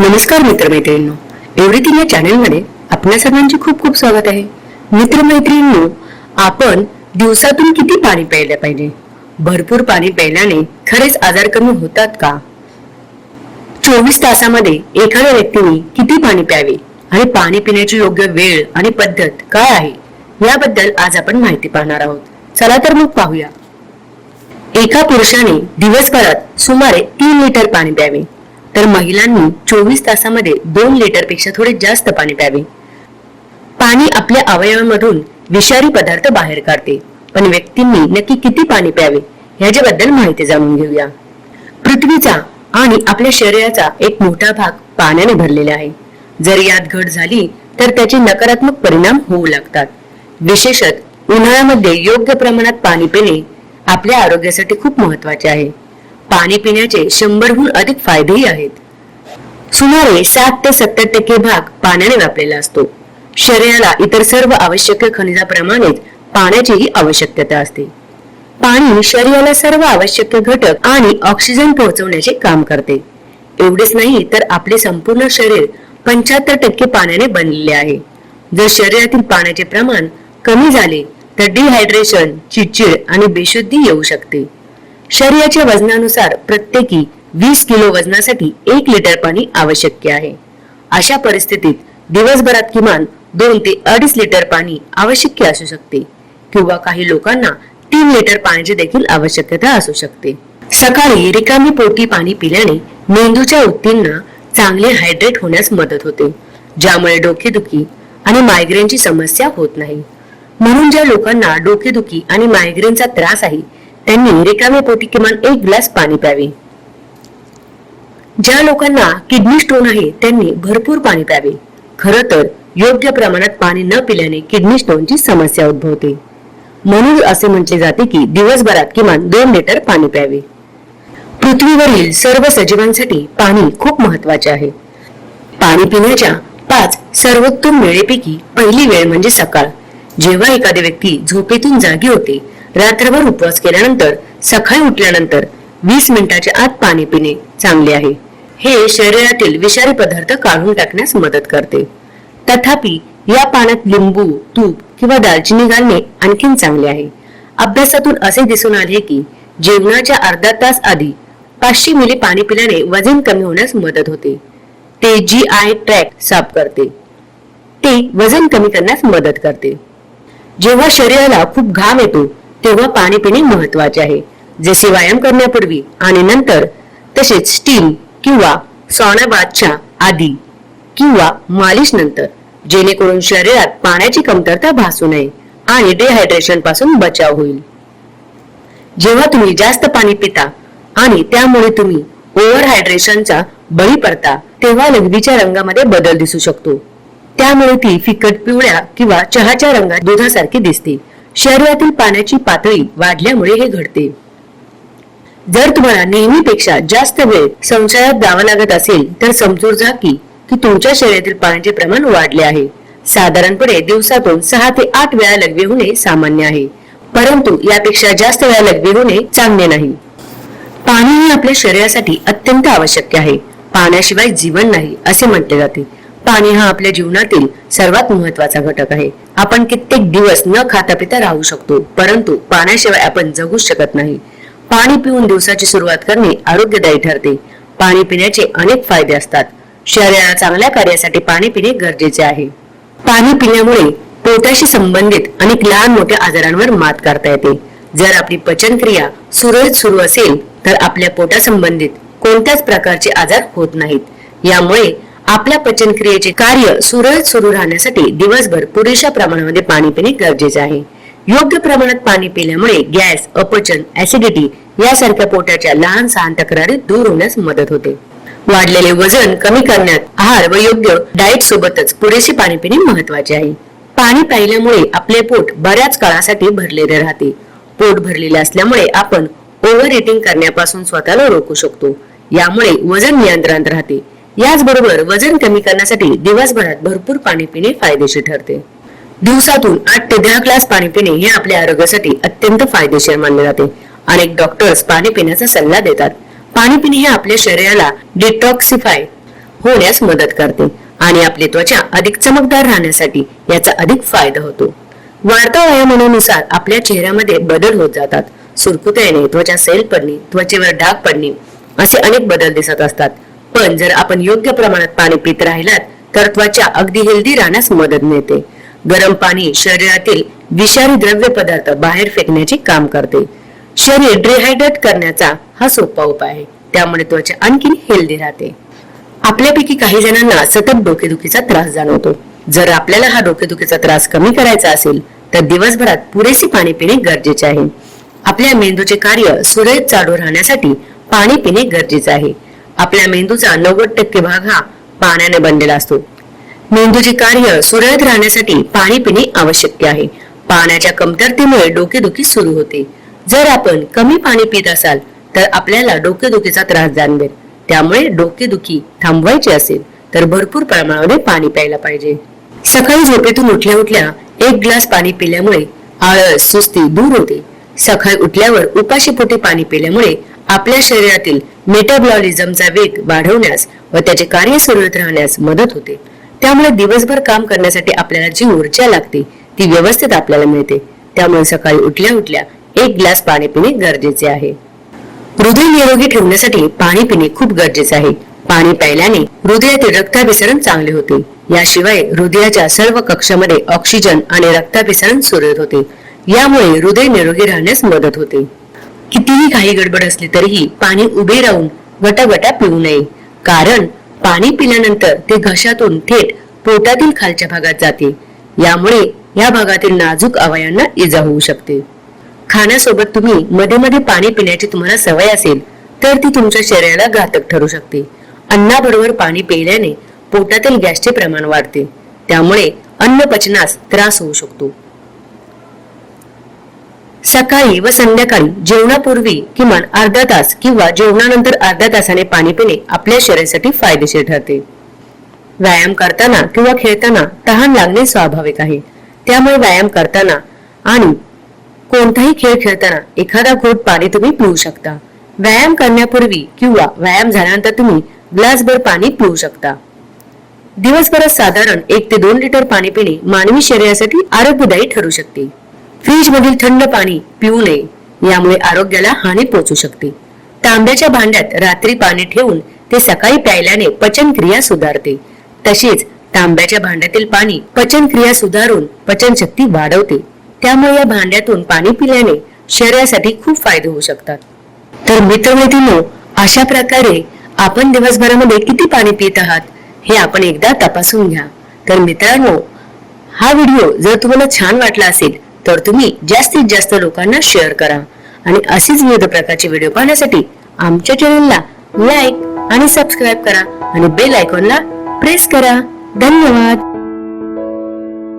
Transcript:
नमस्कार मित्रमैत्रिणींनो. एव्हरीथिंग या चॅनलमध्ये आपल्या सर्वांचे खूप खूप स्वागत आहे. मित्रमैत्रिणींनो आपण दिवसातून किती पाणी प्यायला पाहिजे? भरपूर पाणी प्यायल्याने खरेच आजार कमी होतात का? चोवीस तासामध्ये एखाद्या व्यक्तीने किती पाणी प्यावे आणि पाणी पिण्याची योग्य वेळ आणि पद्धत काय आहे? याबद्दल आज आपण माहिती पाहणार आहोत. चला तर मग पाहूया. एका पुरुषाने दिवसभरात सुमारे तीन लिटर पाणी प्यावे. तर महिलांनी चोवीस तासामध्ये दोन लिटरपेक्षा थोडे जास्त पाणी प्यावे. पाणी आपल्या अवयवामधून विषारी पदार्थ बाहेर काढते. पण व्यक्तींनी नक्की किती पाणी प्यावे ह्याच्याबद्दल माहिती जाणून घेऊया. पृथ्वीचा आणि आपल्या शरीराचा एक मोठा भाग पाण्याने भरलेला आहे. जर यात घट झाली तर त्याचे नकारात्मक परिणाम होऊ लागतात. विशेषत उन्हाळ्यामध्ये योग्य प्रमाणात पाणी पिणे आपल्या आरोग्यासाठी खूप महत्त्वाचे आहे. पाणी पिण्याचे शंभरहून अधिक फायदेही आहेत. सुमारे सात ते सत्तर टक्के भाग पाण्याने व्यापलेला असतो. शरीराला इतर सर्व आवश्यक खनिजाप्रमाणेच पाण्याचीही आवश्यकता असते. पाणी शरीराला सर्व आवश्यक घटक आणि ऑक्सिजन पोहोचवण्याचे काम करते. एवढेच नाही तर आपले संपूर्ण शरीर पंच्याहत्तर टक्के पाण्याने बनलेले आहे. जर शरीरातील पाण्याचे प्रमाण कमी झाले तर डिहायड्रेशन चिडचिड आणि बेशुद्धी येऊ शकते. शरीराच्या वजनानुसार प्रत्येकी वीस किलो वजनासाठी एक लिटर पाणी आवश्यक आहे. अशा परिस्थितीत दिवसभरात किमान दोन ते अडीच लिटर पाणी आवश्यक असू शकते किंवा काही लोकांना तीन लिटर पाण्याची देखील आवश्यकता असू शकते. सकाळी रिकामी पोटी पाणी पिल्याने मेंदूच्या ऊतींना चांगले हायड्रेट होण्यास मदत होते ज्यामुळे डोकेदुखी आणि मायग्रेनची समस्या होत नाही. म्हणून ज्या लोकांना डोकेदुखी आणि मायग्रेनचा त्रास आहे त्यांनी रिकाम्या पोटी किमान एक ग्लास पाणी प्यावे. ज्या लोकांना किडनी स्टोन आहे त्यांनी भरपूर पाणी प्यावे. खर तर योग्य प्रमाणात पाणी न पिल्याने किडनी स्टोनची समस्या उद्भवते. म्हणून असे म्हटले जाते की दिवसभरात किमान दोन लिटर पाणी प्यावे. पृथ्वीवरील सर्व सजीवांसाठी पाणी खूप महत्त्वाचे आहे. पाणी पिण्याच्या पाच सर्वोत्तम वेळेपैकी पहिली वेळ म्हणजे सकाळ. जेव्हा एखादी व्यक्ती झोपेतून जागी होते रात्रभर उपवास केल्यानंतर सकाळी उठल्यानंतर वीस मिनिटाच्या आत पाणी पिणे चांगले आहे. हे शरीरातील विषारी पदार्थ काढून टाकण्यास मदत करते. तथापि या पाण्यात लिंबू तूप किंवा दालचिनी घालणे आणखीन चांगले आहे. अभ्यासातून असे दिसून आले की जेवणाच्या अर्धा तास आधी पाचशे मिली पाणी पिल्याने वजन कमी होण्यास मदत होते. ते जी आय ट्रॅक साफ करते. ते वजन कमी करण्यास मदत करते. जेव्हा शरीराला खूप घाम येतो तेव्हा पाणी पिणे महत्त्वाचे आहे. जसे व्यायाम करण्यापूर्वी आणि नंतर तसेच स्टीम किंवा सौनाबादच्या आधी किंवा मालिश नंतर जेणेकरून शरीरात पाण्याची कमतरता भासू नये आणि डिहायड्रेशनपासून बचाव होईल. जेव्हा तुम्ही जास्त पाणी पिता आणि त्यामुळे तुम्ही ओव्हर हायड्रेशनचा बळी पडता तेव्हा लघवीच्या रंगामध्ये बदल दिसू शकतो. त्यामुळे ती फिकट पिवळ्या किंवा चहाच्या रंगात दुधासारखी दिसते. शरीरातील पाण्याची पातळी वाढल्यामुळे हे घडते. जर तुम्हाला नेहमीपेक्षा जास्त वेळ संशयात जावं लागत असेल तर समजून जा की की तुमच्या शरीरातील पाण्याचे प्रमाण वाढले आहे. साधारणपणे दिवसातून सहा ते आठ वेळा लघवी होणे सामान्य आहे. परंतु यापेक्षा जास्त वेळा लघवी होणे चांगले नाही. पाणी हे आपल्या शरीरासाठी अत्यंत आवश्यक आहे. पाण्याशिवाय जीवन नाही असे म्हटले जाते. पाणी हा आपल्या जीवनातील सर्वात महत्त्वाचा घटक आहे. आपण कित्येक दिवस न खाता पिता राहू शकतो परंतु पाण्याशिवाय आपण जगूच शकत नाही. पाणी पिऊन दिवसाची सुरुवात करणे आरोग्यदायी ठरते. पाणी पिण्याचे अनेक फायदे असतात. शरीराला चांगल्या कार्यासाठी पाणी पिणे गरजेचे आहे. पाणी पिण्यामुळे पोटाशी संबंधित अनेक लहान मोठ्या आजारांवर मात करता येते. जर आपली पचनक्रिया सुरळीत सुरू असेल तर आपल्या पोटासंबंधित कोणत्याच प्रकारचे आजार होत नाहीत. यामुळे आपल्या पचनक्रियेचे कार्य सुरळीत सुरू राहण्यासाठी दिवसभर पुरेशा प्रमाणामध्ये पाणी पिणे गरजेचे आहे. योग्य प्रमाणात पाणी पिल्यामुळे गॅस अपचन ऍसिडिटी यासारख्या पोटाच्या लहान सहान तक्रारी दूर होण्यास मदत होते. वाढलेले वजन कमी करण्यात आहार व योग्य डाएट सोबतच पुरेसे पाणी पिणे महत्त्वाचे आहे. पाणी प्यायल्यामुळे आपले पोट बऱ्याच काळासाठी भरलेले राहते. पोट भरलेले असल्यामुळे आपण ओव्हर इटिंग करण्यापासून स्वतःला रोखू शकतो. यामुळे वजन नियंत्रणात राहते. याचबरोबर वजन कमी करण्यासाठी दिवसभरात भरपूर पाणी पिणे फायदेशीर ठरते. दिवसातून आठ ते दहा ग्लास पाणी पिणे हे आपल्या आरोग्यासाठी अत्यंत फायदेशीर मानले जाते. अनेक डॉक्टर्स पाणी पिण्याचा सल्ला देतात. पाणी पिणे हे आपल्या शरीराला डिटॉक्सिफाय होण्यास मदत करते आणि आपली त्वचा अधिक चमकदार राहण्यासाठी याचा अधिक फायदा होतो. वाढत्या वयामानानुसार आपल्या चेहऱ्यामध्ये बदल होत जातात. सुरकुत्या येणे त्वचा सेल पडणे त्वचेवर डाग पडणे असे अनेक बदल दिसत असतात. पण जर आपण योग्य प्रमाणात पाणी पित राहिलात तर त्वचा अगदी हेल्दी राहण्यास मदत मिळते. गरम पाणी शरीरातील विषारी द्रव्य पदार्थ बाहेर फेकण्याचे काम करते. शरीर डिहायड्रेट करण्याचा हा सोपा उपाय आहे. त्यामुळे त्वचा आणखी हेल्दी राहते. आपल्यापैकी काही जणांना सतत डोकेदुखीचा त्रास जाणवतो. जर आपल्याला हा डोकेदुखीचा त्रास कमी करायचा असेल तर दिवसभरात पुरेसे पाणी पिणे गरजेचे आहे. आपल्या मेंदूचे कार्य सुरळीत चालू राहण्यासाठी पाणी पिणे गरजेचे आहे. आपल्या मेंदूचा नव्वद टक्के भाग हा पाण्याने बनलेला असतो. मेंदूचे कार्य सुरळीत राहण्यासाठी पाणी पिणे आवश्यक आहे. पाण्याच्या कमतरतेमुळे डोकेदुखी सुरू होते. जर आपण कमी पाणी पित असाल तर आपल्याला डोकेदुखीचा त्रास जाणवेल. त्यामुळे डोकेदुखी थांबवायची असेल तर भरपूर प्रमाणामध्ये पाणी प्यायला पाहिजे. सकाळी झोपेतून उठल्या उठल्या एक ग्लास पाणी पिल्यामुळे आळस सुस्ती दूर होते. सकाळी उठल्यावर उपाशीपोटी पाणी पिल्यामुळे आपल्या शरीरातील मेटाबॉलिझमचा वेग वाढवण्यास व त्याचे कार्य सुरळीत राहण्यास मदत होते. त्यामुळे दिवसभर काम करण्यासाठी आपल्याला जी ऊर्जा लागते ती व्यवस्थित आपल्याला मिळते. त्यामुळे सकाळी उठल्या उठल्या एक ग्लास पाणी पिणे गरजेचे आहे. हृदय निरोगी ठेवण्यासाठी पाणी पिणे खूप गरजेचे आहे. पाणी प्यायल्याने हृदयातील रक्ताभिसरण चांगले होते. याशिवाय हृदयाच्या सर्व कक्षामध्ये ऑक्सिजन आणि रक्ताभिसरण सुरळीत होते. यामुळे हृदय निरोगी राहण्यास मदत होते. कितीही काही गडबड असली तरीही पाणी उभे राहून गटागटा पिऊ नये. कारण पाणी पिल्यानंतर ते घशातून थेट पोटातील खालच्या भागात जाते. यामुळे या भागातील नाजूक अवयांना इजा होऊ शकते. खाण्यासोबत तुम्ही मध्ये मध्ये पाणी पिण्याची तुम्हाला सवय असेल तर ती तुमच्या शरीराला घातक ठरू शकते. अन्नाबरोबर पाणी पिल्याने पोटातील गॅसचे प्रमाण वाढते. त्यामुळे अन्न पचनास त्रास होऊ शकतो. सकाळी व संध्याकाळी जेवणापूर्वी किमान अर्धा तास किंवा जेवणानंतर अर्ध्या तासाने पाणी पिणे आपल्या शरीरासाठी फायदेशीर ठरते. व्यायाम करताना किंवा खेळताना तहान लागणे स्वाभाविक आहे. त्यामुळे व्यायाम करताना आणि कोणताही खेळ खेळताना एखादा घोट पाणी तुम्ही पिऊ शकता. व्यायाम करण्यापूर्वी किंवा व्यायाम झाल्यानंतर तुम्ही ग्लासभर पाणी पिऊ शकता. दिवसभरात साधारण एक ते दोन लिटर पाणी पिणे मानवी शरीरासाठी आरोग्यदायी ठरू शकते. फ्रीज मधील थंड पाणी पिऊ नये. यामुळे आरोग्याला हानी पोहोचू शकते. तांब्याच्या भांड्यात रात्री पाणी ठेवून ते सकाळी प्यायल्याने पचनक्रिया सुधारते. तसेच तांब्याच्या भांड्यातील पाणी पचनक्रिया सुधारून पचनशक्ती वाढवते. त्यामुळे या भांड्यातून पाणी पिल्याने शरीरासाठी खूप फायदे होऊ शकतात. तर मित्रमैत्रिणी अशा प्रकारे आपण दिवसभरामध्ये किती पाणी पित आहात हे आपण एकदा तपासून घ्या. तर मित्रांनो हा व्हिडिओ जर तुम्हाला छान वाटला असेल तर तुम्ही जास्तीत जास्त लोकांना शेअर करा. आणि असेच विविध प्रकारचे व्हिडिओ पाहण्यासाठी आमच्या चॅनलला लाईक आणि सबस्क्राईब करा. आणि बेल आयकॉनला प्रेस करा. धन्यवाद.